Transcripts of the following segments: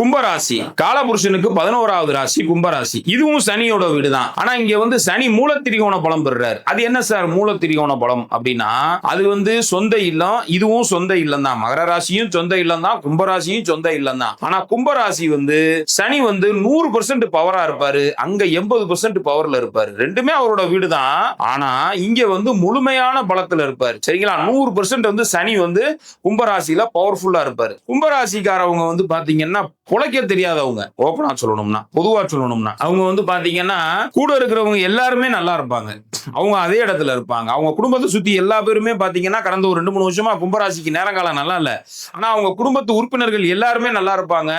கும்பராசி. காலபுருஷனுக்கு பதினோராவது ராசி கும்பராசி. இதுவும் சனியோட வீடு தான் ஆனா இங்க வந்து சனி மூல திரிகோண பலம் பெறுறாரு. அது என்ன சார் மூலத்திரிகோண பலம் அப்படின்னா அது வந்து சொந்த இல்லம் இதுவும் சொந்த இல்லம் தான் மகர ராசியும் சொந்த இல்லம் தான் கும்பராசியும் சொந்த இல்லம் தான் ஆனா கும்பராசி வந்து சனி வந்து நூறு பர்சன்ட் பவரா இருப்பாரு. அங்க எண்பது பர்சன்ட் பவர்ல இருப்பாரு. ரெண்டுமே அவரோட வீடு தான் ஆனா இங்க வந்து முழுமையான பலத்துல இருப்பாரு. சரிங்களா? நூறு பர்சன்ட் வந்து சனி வந்து கும்பராசியில பவர்ஃபுல்லா இருப்பாரு. கும்பராசிக்காரவங்க வந்து பாத்தீங்கன்னா பிழைக்க தெரியாதவங்க. ஓப்பனா சொல்லணும்னா பொதுவா சொல்லணும்னா அவங்க வந்து பாத்தீங்கன்னா கூட இருக்கிறவங்க எல்லாருமே நல்லா இருப்பாங்க. அவங்க அதே இடத்துல இருப்பாங்க. அவங்க குடும்பத்தை சுத்தி எல்லா பேருமே பாத்தீங்கன்னா கடந்த ஒரு ரெண்டு மூணு வருஷமா கும்பராசிக்கு நேரங்காலம் நல்லா இல்ல. ஆனா அவங்க குடும்பத்து உறுப்பினர்கள் எல்லாருமே நல்லா இருப்பாங்க.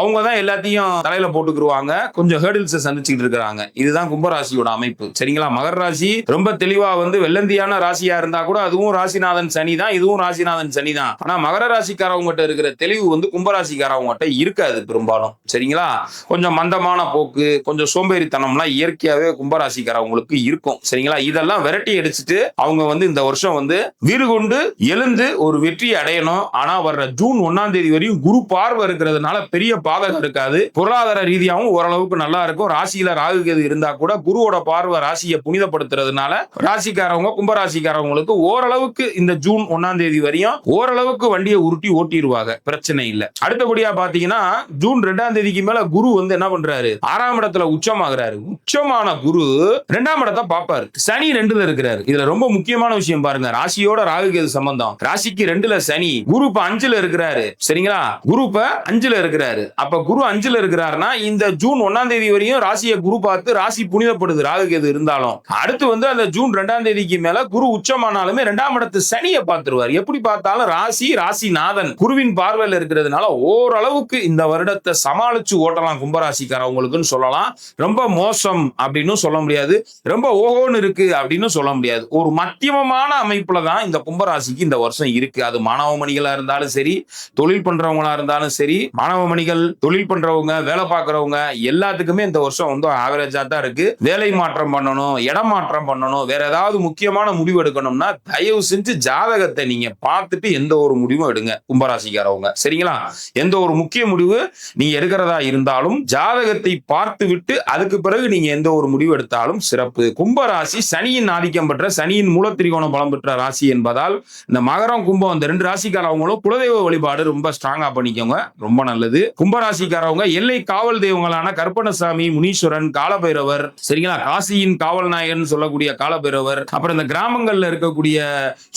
அவங்க தான் எல்லாத்தையும் தலையில போட்டுக்கிருவாங்க. கொஞ்சம் ஹேர்டில்ஸை சந்திச்சுக்கிட்டு இருக்கிறாங்க. இதுதான் கும்பராசியோட அமைப்பு. சரிங்களா? மகர ராசி ரொம்ப தெளிவா வந்து வெள்ளந்தியான ராசியா இருந்தா கூட அதுவும் ராசிநாதன் சனி தான் இதுவும் ராசிநாதன் சனி தான். ஆனா மகர ராசிக்காரவங்ககிட்ட இருக்கிற தெளிவு வந்து கும்பராசிக்காரவங்ககிட்ட இருக்காது. பெரும்பாலும். சரிங்களா? கொஞ்சம் மந்தமான போக்கு கொஞ்சம் சோம்பேறித்தனம்லாம் இயற்கையாகவே கும்பராசிக்காரவங்களுக்கு இருக்கும். சரிங்களா? இதெல்லாம் விரட்டி அடிச்சுட்டு அவங்க வந்து இந்த வருஷம் வந்து வீறு கொண்டு எழுந்து ஒரு வெற்றி அடையணும். ஆனா வர்ற ஜூன் ஒன்னாம் தேதி வரையும் குரு பார்வை இருக்கிறதுனால பெரிய பாதகம் இருக்காது. பொருளாதார ரீதியாகவும் ஓரளவுக்கு நல்லா இருக்கும். ராசியில ராகு கேது இருந்தா கூட குருவோட பார்வை ராசியை புனிதப்படுத்துறதுனால ராசிக்காரவங்க கும்பராசிக்காரவங்களுக்கு ஓரளவுக்கு இந்த ஜூன் ஒன்னாம் தேதி வரையும் ஓரளவுக்கு வண்டியை உருட்டி ஓட்டிடுவாங்க பிரச்சனை இல்லை. அடுத்தபடியா பாத்தீங்கன்னா ஜூன் ரெண்டாம் தேதிக்கு மேல குரு வந்து என்ன பண்றாரு? ஆறாம் இடத்துல உச்சமாகிறாரு. உச்சமான குரு ரெண்டாம் இடத்தை பார்ப்பாரு. சனி ரெண்டுல இருக்கிறாரு. இதுல ரொம்ப முக்கியமான விஷயம் பாருங்க. ராசியோட ராகு கேது சம்பந்தம். ராசிக்கு ரெண்டுல சனி குரு இப்ப அஞ்சுல இருக்கிறாரு. சரிங்களா? குரு இப்ப அஞ்சுல இருக்கிறாரு. அப்ப குரு அஞ்சுல இருக்கிறாருன்னா இந்த ஜூன் ஒன்னாம் தேதி வரையும் ராசியை குரு பார்த்து ராசி புனிதப்படுது ராகு கேது இருந்தாலும். அடுத்து வந்து அந்த ஜூன் ரெண்டாம் தேதிக்கு மேல குரு உச்சமானாலுமே ரெண்டாம் இடத்து சனியை பார்த்துருவார். எப்படி பார்த்தாலும் ராசி ராசிநாதன் குருவின் பார்வையில் இருக்கிறதுனால ஓரளவுக்கு இந்த இந்த வருடத்தை சமாளிச்சு ஓட்டலாம் கும்பராசிக்காரவங்களுக்குன்னு சொல்லலாம். ரொம்ப மோசம் அப்படின்னு சொல்ல முடியாது. ரொம்ப ஓகோன்னு இருக்கு அப்படின்னு சொல்ல முடியாது. ஒரு மத்தியமமான அமைப்புல தான் இந்த கும்பராசிக்கு இந்த வருஷம் இருக்கு. அது மாணவ மணிகளா இருந்தாலும் சரி தொழில் பண்றவங்களா இருந்தாலும் சரி மாணவ மணிகள் தொழில் பண்றவங்க வேலை பார்க்கறவங்க எல்லாத்துக்குமே இந்த வருஷம் வந்து ஆவரேஜா தான் இருக்கு. வேலை மாற்றம் பண்ணணும் இடம் மாற்றம் பண்ணணும் வேற ஏதாவது முக்கியமான முடிவு எடுக்கணும்னா தயவு செஞ்சு ஜாதகத்தை நீங்க பார்த்துட்டு எந்த ஒரு முடிவும் எடுங்க கும்பராசிக்காரவங்க. சரிங்களா? எந்த ஒரு முக்கிய முடிவு நீங்க எடுக்கிறதா இருந்தாலும் ஜாதகத்தை பார்த்து விட்டு அதுக்கு பிறகு நீங்க எந்த ஒரு முடிவு எடுத்தாலும் சிறப்பு. கும்பராசி சனியின் ஆதிக்கம் பெற்ற சனியின் மூலத்திரிகோணம் பலம் பெற்ற ராசி என்பதால் இந்த மகரம் கும்பம் அந்த ரெண்டு ராசிக்காரவங்களும் குலதெய்வ வழிபாடு ரொம்ப ஸ்ட்ராங்கா பண்ணிக்கோங்க. ரொம்ப நல்லது. கும்பராசிக்காரவங்க எல்லை காவல் தெய்வங்களான கற்பனசாமி முனீஸ்வரன் காலபைரவர் சரிங்களா? காசியின் காவல் நாயகன் சொல்லக்கூடிய காலபைரவர் அப்புறம் இந்த கிராமங்கள்ல இருக்கக்கூடிய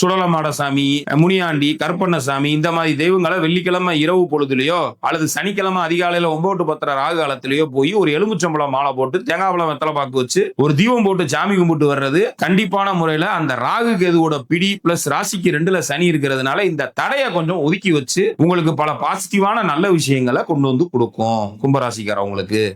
சுடலமாடசாமி முனியாண்டி கற்பண்ணசாமி இந்த மாதிரி தெய்வங்களை வெள்ளிக்கிழமை இரவு பொழுதுலயோ அல்லது சனிக்கிழமை அதிகாலையில ஒன்பது டு பத்தரை ராகு காலத்திலேயோ போய் ஒரு எலுமிச்சம்பழம் மாலை போட்டு தேங்காய் பழம் வெத்தலை பாக்கு வச்சு ஒரு தீபம் போட்டு சாமி கும்பிட்டு வர்றது கண்டிப்பான முறையில அந்த ராகு கேதுவோட பிடி பிளஸ் ராசிக்கு ரெண்டுல சனி இருக்கிறதுனால இந்த தடையை கொஞ்சம் ஒதுக்கி வச்சு உங்களுக்கு பல பாசிட்டிவான நல்ல விஷயங்களை கொண்டு வந்து கொடுக்கும். கும்பராசிக்காரவங்களுக்கு.